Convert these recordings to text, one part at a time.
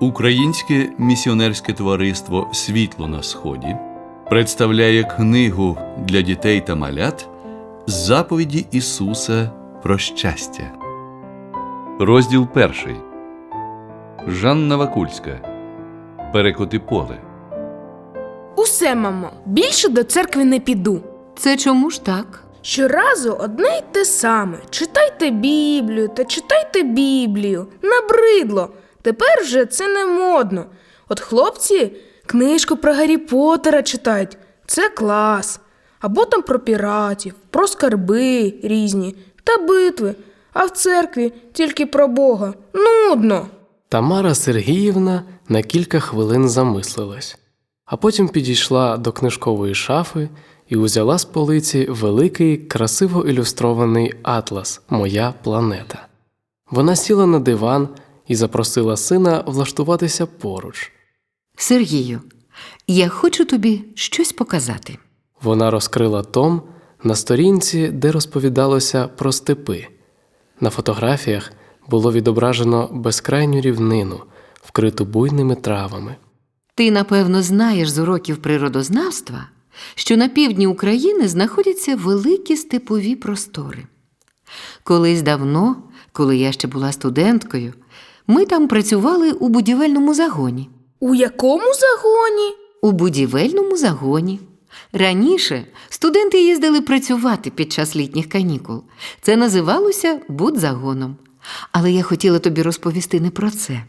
Українське місіонерське товариство Світло на Сході представляє книгу для дітей та малят Заповіді Ісуса про щастя. Розділ перший. Жанна Вакульська. Перекоти поле. Усе, мамо, більше до церкви не піду. Це чому ж так? Щоразу одне й те саме. Читайте Біблію та читайте Біблію. Набридло. Тепер вже це не модно. От хлопці книжку про Гаррі Поттера читають. Це клас. Або там про піратів, про скарби різні та битви. А в церкві тільки про Бога. Нудно. Тамара Сергіївна на кілька хвилин замислилась, а потім підійшла до книжкової шафи і узяла з полиці великий, красиво ілюстрований атлас Моя планета. Вона сіла на диван і запросила сина влаштуватися поруч. Сергію, я хочу тобі щось показати. Вона розкрила том на сторінці, де розповідалося про степи. На фотографіях було відображено безкрайню рівнину, вкриту буйними травами. Ти, напевно, знаєш з уроків природознавства, що на півдні України знаходяться великі степові простори. Колись давно, коли я ще була студенткою, ми там працювали у будівельному загоні. У якому загоні? У будівельному загоні. Раніше студенти їздили працювати під час літніх канікул. Це називалося будзагоном. Але я хотіла тобі розповісти не про це.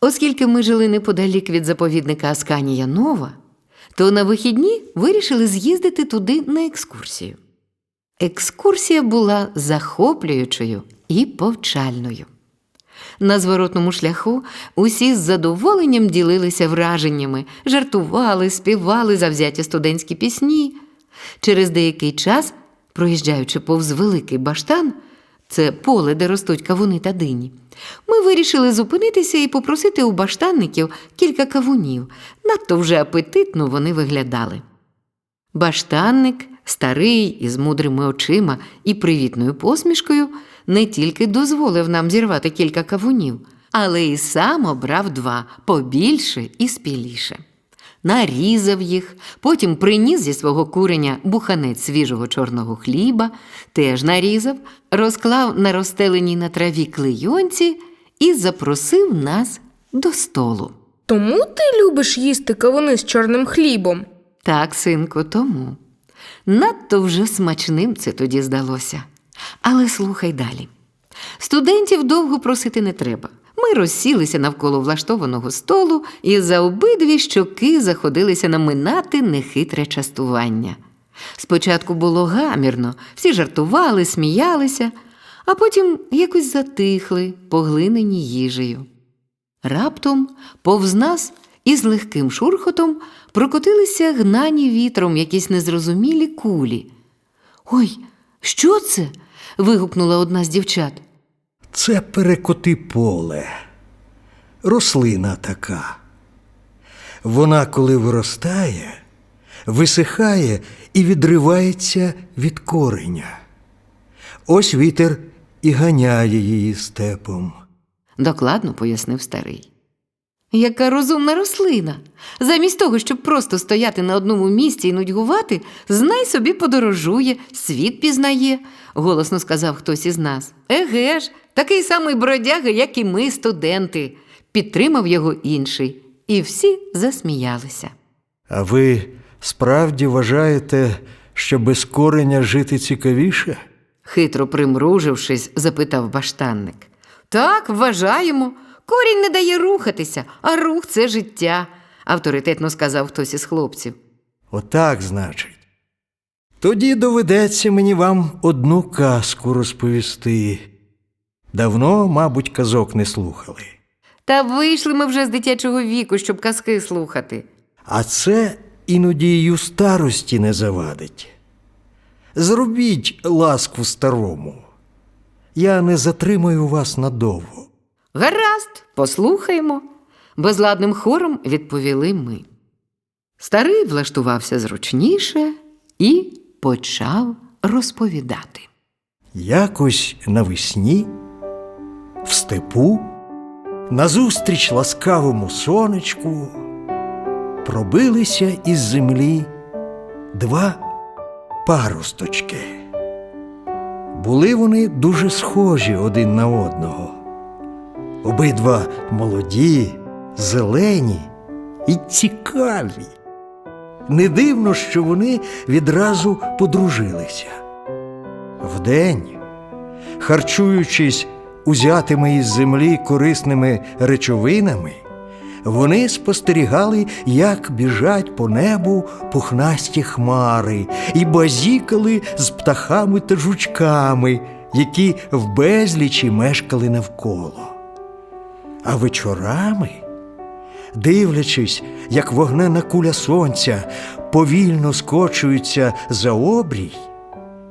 Оскільки ми жили неподалік від заповідника Асканія Нова, то на вихідні вирішили з'їздити туди на екскурсію. Екскурсія була захоплюючою і повчальною. На зворотному шляху усі з задоволенням ділилися враженнями, жартували, співали завзяті студентські пісні. Через деякий час, проїжджаючи повз великий баштан, це поле, де ростуть кавуни та дині, ми вирішили зупинитися і попросити у баштанників кілька кавунів. Надто вже апетитно вони виглядали. Баштанник, старий із мудрими очима і привітною посмішкою, не тільки дозволив нам зірвати кілька кавунів, але й сам обрав два побільше і спіліше. Нарізав їх, потім приніс зі свого куреня буханець свіжого чорного хліба, теж нарізав, розклав на розстеленій на траві клейонці і запросив нас до столу. Тому ти любиш їсти кавуни з чорним хлібом? Так, синку, тому. Надто вже смачним це тоді здалося. Але слухай далі. Студентів довго просити не треба. Ми розсілися навколо влаштованого столу і за обидві щоки заходилися наминати нехитре частування. Спочатку було гамірно, всі жартували, сміялися, а потім якось затихли, поглинені їжею. Раптом повз нас із легким шурхотом прокотилися гнані вітром якісь незрозумілі кулі. Ой, що це? Вигукнула одна з дівчат. Це перекоти поле. Рослина така. Вона, коли виростає, висихає і відривається від кореня. Ось вітер і ганяє її степом. докладно пояснив старий. Яка розумна рослина. Замість того, щоб просто стояти на одному місці і нудьгувати, знай собі подорожує, світ пізнає, голосно сказав хтось із нас. Еге ж, такий самий бродяга, як і ми, студенти, підтримав його інший, і всі засміялися. А ви справді вважаєте, що без кореня жити цікавіше? Хитро примружившись, запитав баштанник. Так, вважаємо. Корінь не дає рухатися, а рух це життя, авторитетно сказав хтось із хлопців. Отак, значить. Тоді доведеться мені вам одну казку розповісти. Давно, мабуть, казок не слухали. Та вийшли ми вже з дитячого віку, щоб казки слухати. А це іноді й у старості не завадить. Зробіть ласку старому. Я не затримаю вас надовго. Гаразд, послухаємо. Безладним хором відповіли ми. Старий влаштувався зручніше і почав розповідати. Якось навесні в степу Назустріч ласкавому сонечку пробилися із землі два паросточки. Були вони дуже схожі один на одного. Обидва молоді, зелені і цікаві. Не дивно, що вони відразу подружилися. Вдень, харчуючись узятими із землі корисними речовинами, вони спостерігали, як біжать по небу пухнасті хмари, і базікали з птахами та жучками, які в безлічі мешкали навколо. А вечорами, дивлячись, як вогнена куля сонця повільно скочується за обрій,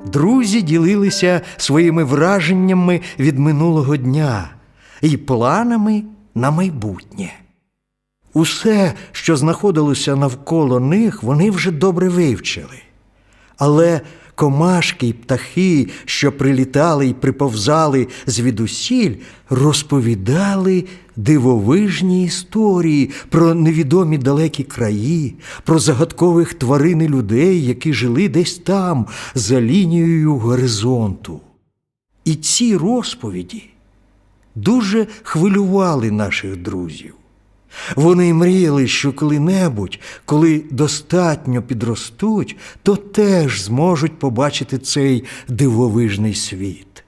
друзі ділилися своїми враженнями від минулого дня і планами на майбутнє. Усе, що знаходилося навколо них, вони вже добре вивчили. Але комашки й птахи, що прилітали й приповзали звідусіль, розповідали дивовижні історії про невідомі далекі краї, про загадкових тварин і людей, які жили десь там, за лінією горизонту. І ці розповіді дуже хвилювали наших друзів. Вони мріяли, що коли-небудь, коли достатньо підростуть, то теж зможуть побачити цей дивовижний світ.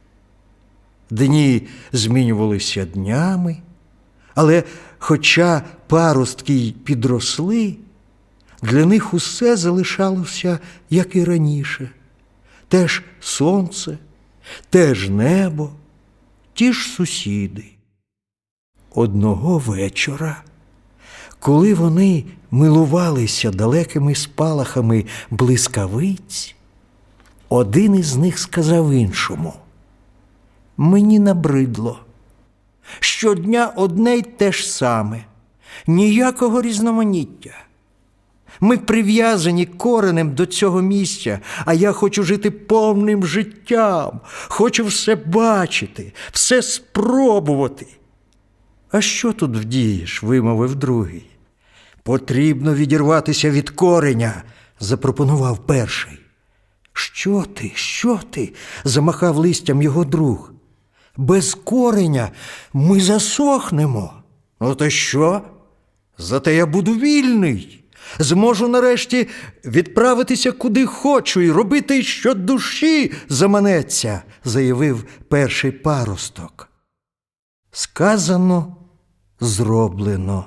Дні змінювалися днями, але хоча паростки й підросли, для них усе залишалося, як і раніше. Теж сонце, теж небо, ті ж сусіди. Одного вечора, коли вони милувалися далекими спалахами блискавиць, один із них сказав іншому: Мені набридло. Щодня одне й те ж саме, ніякого різноманіття. Ми прив'язані коренем до цього місця, а я хочу жити повним життям, хочу все бачити, все спробувати. А що тут вдієш? вимовив другий. Потрібно відірватися від кореня, запропонував перший. Що ти, що ти? замахав листям його друг. Без кореня ми засохнемо. Ну то що? Зате я буду вільний. Зможу нарешті відправитися куди хочу і робити, що душі заманеться, заявив перший паросток. Сказано, зроблено.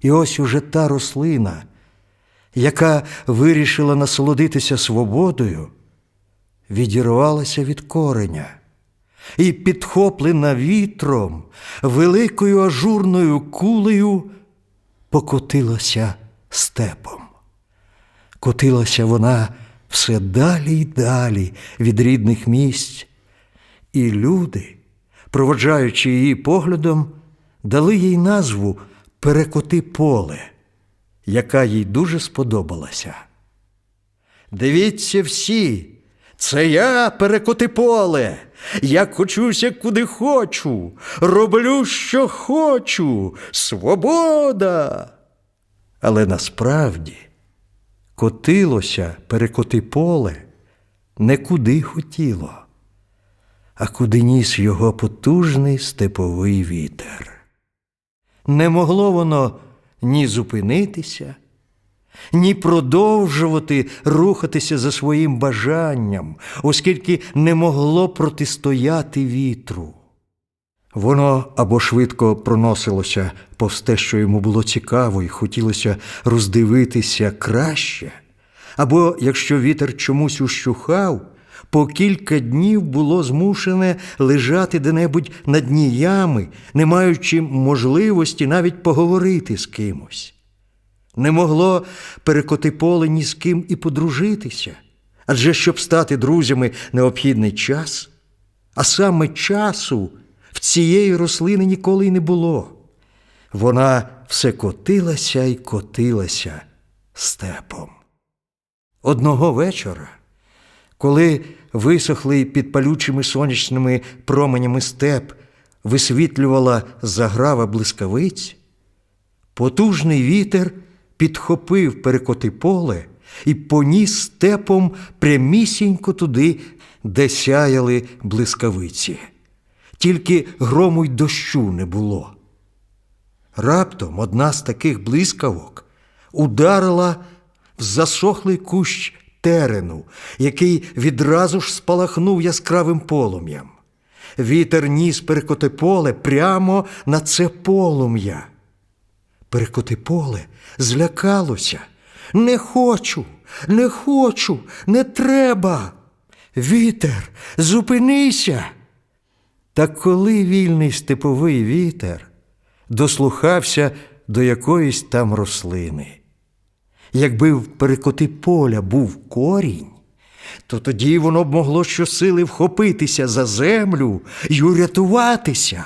І ось уже та рослина, яка вирішила насолодитися свободою, відірвалася від кореня і, підхоплена вітром, великою ажурною кулею покотилася степом. Котилася вона все далі й далі від рідних місць, і люди, проводжаючи її поглядом, дали їй назву Перекоти поле, яка їй дуже сподобалася. Дивіться всі, це я перекоти поле. Я кочуся куди хочу, роблю, що хочу. Свобода. Але насправді котилося перекоти поле не куди хотіло, а куди ніс його потужний степовий вітер. Не могло воно ні зупинитися, ні продовжувати рухатися за своїм бажанням, оскільки не могло протистояти вітру. Воно або швидко проносилося повз те, що йому було цікаво, і хотілося роздивитися краще, або, якщо вітер чомусь ущухав, по кілька днів було змушене лежати де-небудь на дні ями, не маючи можливості навіть поговорити з кимось. Не могло перекоти поле ні з ким і подружитися, адже щоб стати друзями необхідний час, а саме часу в цієї рослини ніколи й не було. Вона все котилася й котилася степом. Одного вечора, коли висохлий під палючими сонячними променями степ висвітлювала заграва блискавиць, потужний вітер підхопив перекоти поле і поніс степом прямісінько туди, де сяяли блискавиці. Тільки грому й дощу не було. Раптом одна з таких блискавок ударила в засохлий кущ терену, який відразу ж спалахнув яскравим полум'ям. Вітер ніс перекотиполе прямо на це полум'я. Перекотиполе злякалося. Не хочу, не хочу, не треба. Вітер, зупинися. Та коли вільний степовий вітер дослухався до якоїсь там рослини. Якби в перекоти поля був корінь, то тоді воно б могло щосили вхопитися за землю й урятуватися.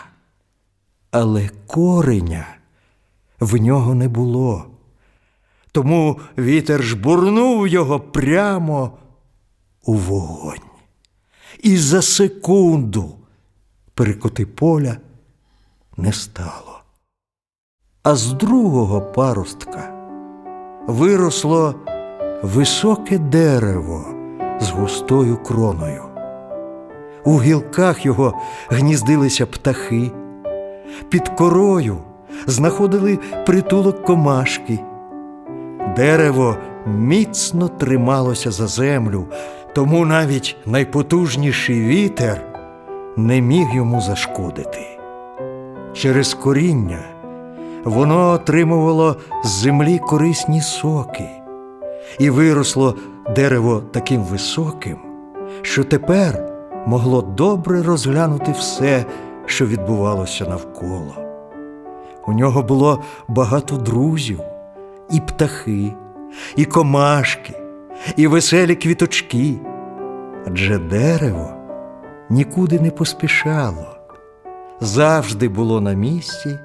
Але кореня в нього не було. Тому вітер жбурнув його прямо у вогонь. І за секунду перекоти поля не стало. А з другого паростка виросло високе дерево з густою кроною. У гілках його гніздилися птахи, під корою знаходили притулок комашки. Дерево міцно трималося за землю, тому навіть найпотужніший вітер не міг йому зашкодити. Через коріння воно отримувало з землі корисні соки, і виросло дерево таким високим, що тепер могло добре розглянути все, що відбувалося навколо. У нього було багато друзів, і птахи, і комашки, і веселі квіточки. Адже дерево нікуди не поспішало, завжди було на місці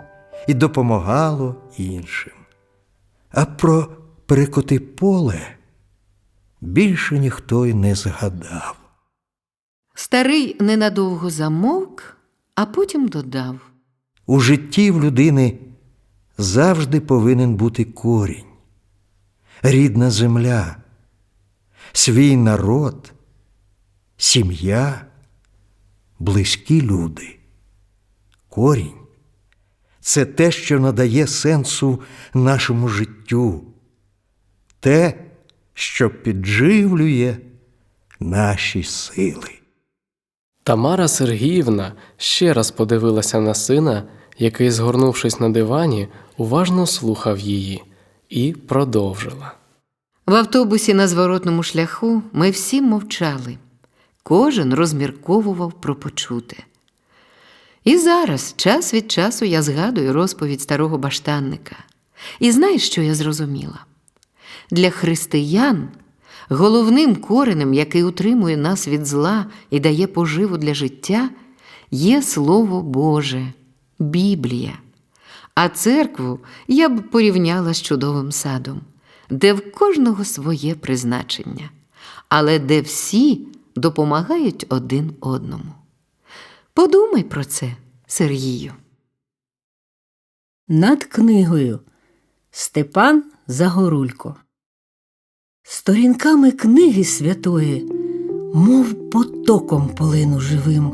і допомагало іншим. А про перекоти поле більше ніхто й не згадав. Старий ненадовго замовк, а потім додав. У житті в людини завжди повинен бути корінь, рідна земля, свій народ, сім'я, близькі люди. Корінь це те, що надає сенсу нашому життю, те, що підживлює наші сили. Тамара Сергіївна ще раз подивилася на сина, який, згорнувшись на дивані, уважно слухав її, і продовжила. В автобусі на зворотному шляху ми всі мовчали. Кожен розмірковував про почуте. І зараз, час від часу, я згадую розповідь старого баштанника. І знаєш, що я зрозуміла? Для християн головним коренем, який утримує нас від зла і дає поживу для життя, є Слово Боже, Біблія. А церкву я б порівняла з чудовим садом, де в кожного своє призначення, але де всі допомагають один одному. Подумай про це, Сергію. Над книгою Степан Загорулько. Сторінками книги святої, мов потоком полину живим,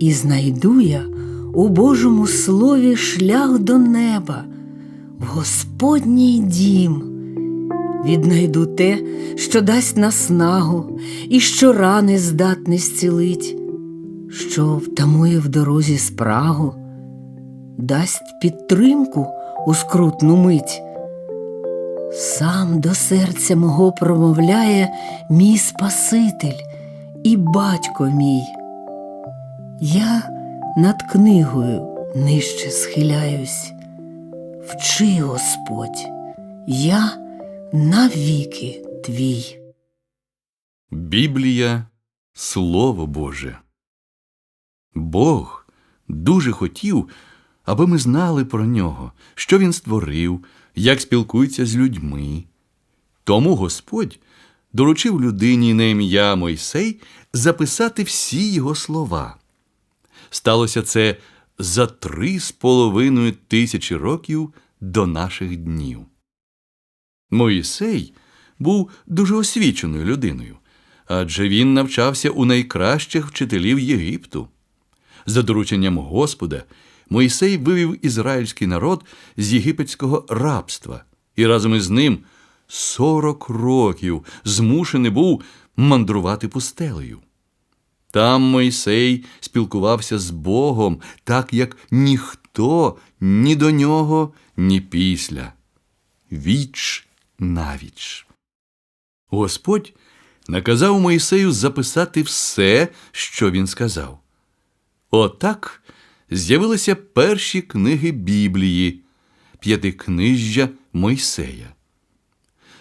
і знайду я у Божому слові шлях до неба, в Господній дім. Віднайду те, що дасть наснагу, і що рани здатне зцілить, що втамує в дорозі спрагу дасть підтримку у скрутну мить. Сам до серця мого промовляє мій Спаситель і батько мій. Я над книгою нижче схиляюсь. Вчи, Господь, я навіки твій. Біблія Слово Боже. Бог дуже хотів, аби ми знали про нього, що він створив, як спілкується з людьми. Тому Господь доручив людині на ім'я Мойсей записати всі його слова. сталося це за три з половиною тисячі років до наших днів. Моїсей був дуже освіченою людиною, адже він навчався у найкращих вчителів Єгипту. За дорученням Господа, Моїсей вивів ізраїльський народ з єгипетського рабства і разом із ним 40 років змушений був мандрувати пустелею. Там Мойсей спілкувався з Богом, так як ніхто ні до нього, ні після. Віч навіч. Господь наказав Моїсею записати все, що він сказав. Отак з'явилися перші книги Біблії, п'ятикнижжя Мойсея.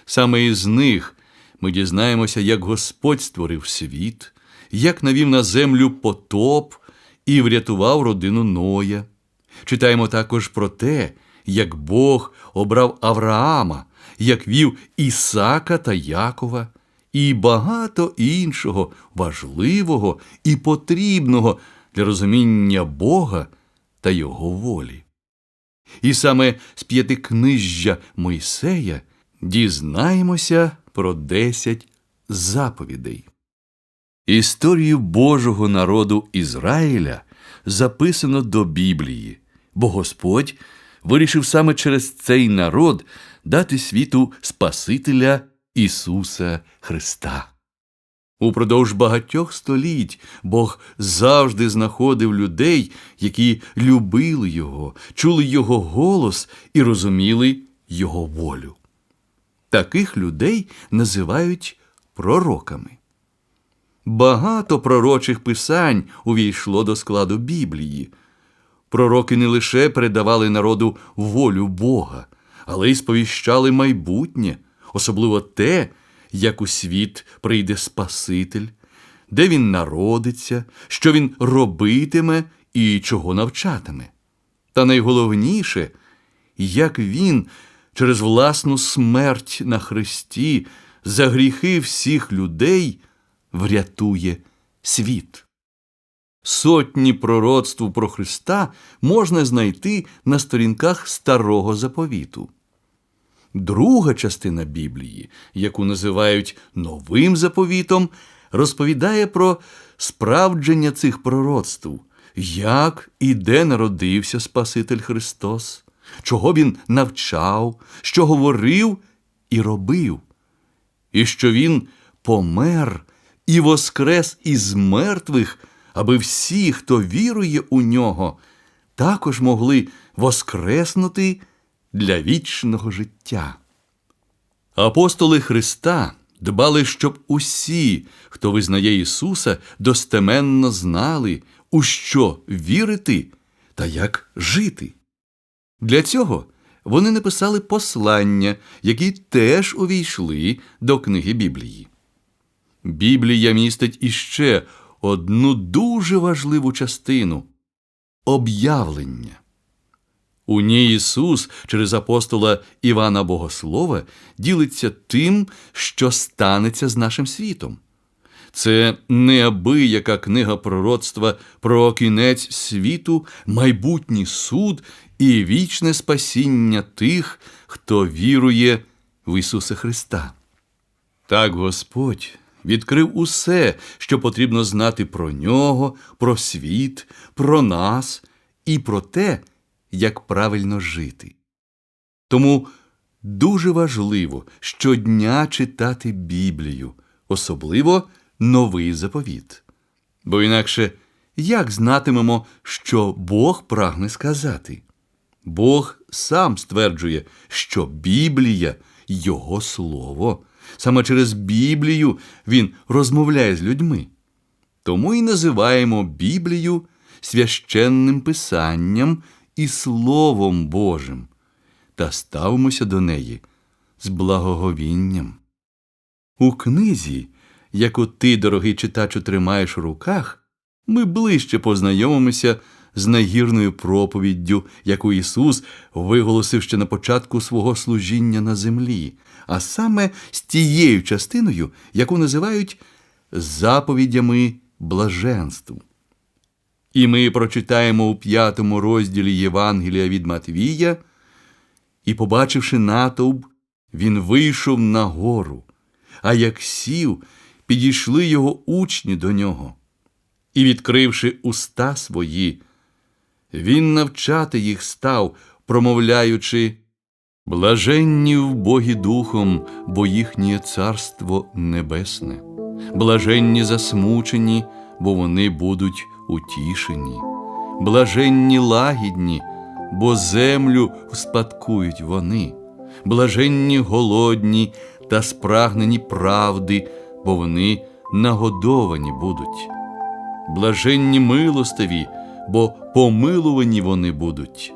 Саме із них ми дізнаємося, як Господь створив світ, як навів на землю потоп і врятував родину Ноя. Читаємо також про те, як Бог обрав Авраама, як вів Ісака та Якова, і багато іншого важливого і потрібного для розуміння Бога та Його волі. І саме з п'ятикнижжя Мойсея дізнаємося про десять заповідей. Історію Божого народу Ізраїля записано до Біблії, бо Господь вирішив саме через цей народ дати світу Спасителя Ісуса Христа. Упродовж багатьох століть Бог завжди знаходив людей, які любили Його, чули Його голос і розуміли Його волю. Таких людей називають пророками. Багато пророчих писань увійшло до складу Біблії. Пророки не лише передавали народу волю Бога, але й сповіщали майбутнє, особливо те, як у світ прийде Спаситель, де він народиться, що він робитиме і чого навчатиме. Та найголовніше, як він через власну смерть на Христі за гріхи всіх людей врятує світ. Сотні пророцтв про Христа можна знайти на сторінках Старого Заповіту. Друга частина Біблії, яку називають Новим заповітом, розповідає про справдження цих пророцтв, як і де народився Спаситель Христос, чого він навчав, що говорив і робив, і що він помер і воскрес із мертвих, аби всі, хто вірує у нього, також могли воскреснути для вічного життя. Апостоли Христа дбали, щоб усі, хто визнає Ісуса, достеменно знали, у що вірити та як жити. Для цього вони написали послання, які теж увійшли до книги Біблії. Біблія містить іще одну дуже важливу частину об'явлення. У ній Ісус через апостола Івана Богослова ділиться тим, що станеться з нашим світом. Це неабияка книга пророцтва про кінець світу, майбутній суд і вічне спасіння тих, хто вірує в Ісуса Христа. Так Господь відкрив усе, що потрібно знати про нього, про світ, про нас і про те, як правильно жити. Тому дуже важливо щодня читати Біблію, особливо новий заповіт. Бо інакше як знатимемо, що Бог прагне сказати? Бог сам стверджує, що Біблія Його Слово. Саме через Біблію Він розмовляє з людьми. Тому і називаємо Біблію священним писанням і Словом Божим та ставимося до неї з благоговінням. У книзі, яку ти, дорогий читачу, тримаєш у руках, ми ближче познайомимося з нагірною проповіддю, яку Ісус виголосив ще на початку свого служіння на землі, а саме з тією частиною, яку називають заповідями блаженству. І ми прочитаємо у п'ятому розділі Євангелія від Матвія, і, побачивши натовп, він вийшов на гору, а як сів, підійшли його учні до нього. І, відкривши уста свої, він навчати їх став, промовляючи Блаженні в Богі Духом, бо їхнє царство небесне, блаженні засмучені, бо вони будуть утішені, блаженні лагідні, бо землю вспадкують вони, блаженні голодні та спрагнені правди, бо вони нагодовані будуть. Блаженні милостиві, бо помилувані вони будуть.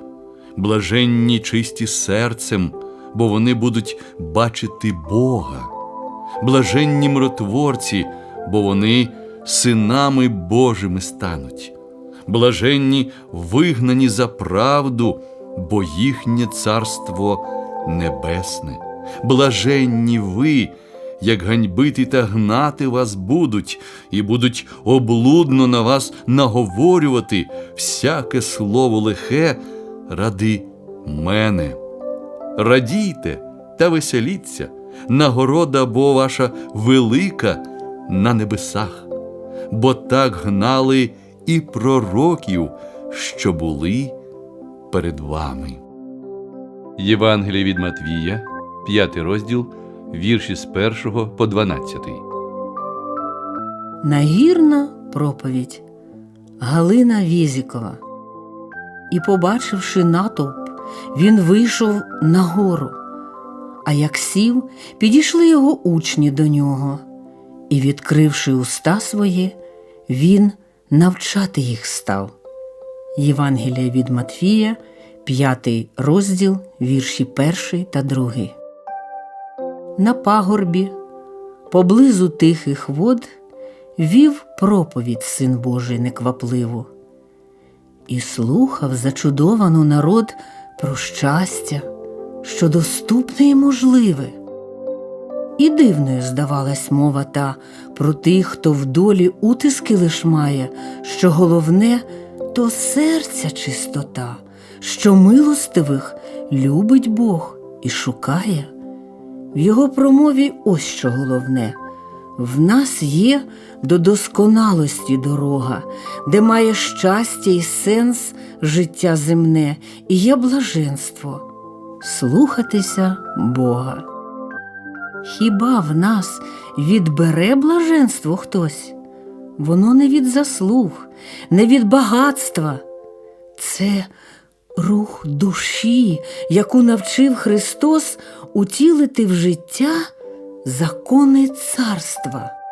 Блаженні чисті серцем, бо вони будуть бачити Бога. Блаженні миротворці, бо вони синами Божими стануть. Блаженні вигнані за правду, бо їхнє царство небесне. Блаженні ви, як ганьбити та гнати вас будуть, і будуть облудно на вас наговорювати всяке слово лихе ради мене. Радійте та веселіться, нагорода бо ваша велика на небесах, бо так гнали і пророків, що були перед вами. Євангеліє від Матвія, 5 розділ, вірші з 1 по 12. Нагірна проповідь Галина Візікова. І, побачивши натовп, він вийшов на гору. А як сів, підійшли його учні до нього, і, відкривши уста свої, він навчати їх став. Євангелія від Матфія, 5 розділ, вірші 1 та 2. На пагорбі, поблизу тихих вод, вів проповідь Син Божий неквапливо. І слухав зачудовану народ про щастя, що доступне і можливе. І дивною здавалась мова та про тих, хто в долі утиски лиш має, що головне то серця чистота, що милостивих любить Бог і шукає. В його промові ось що головне. В нас є до досконалості дорога, де має щастя і сенс життя земне, і є блаженство слухатися Бога. Хіба в нас відбере блаженство хтось? Воно не від заслуг, не від багатства. Це рух душі, яку навчив Христос утілити в життя закони царства.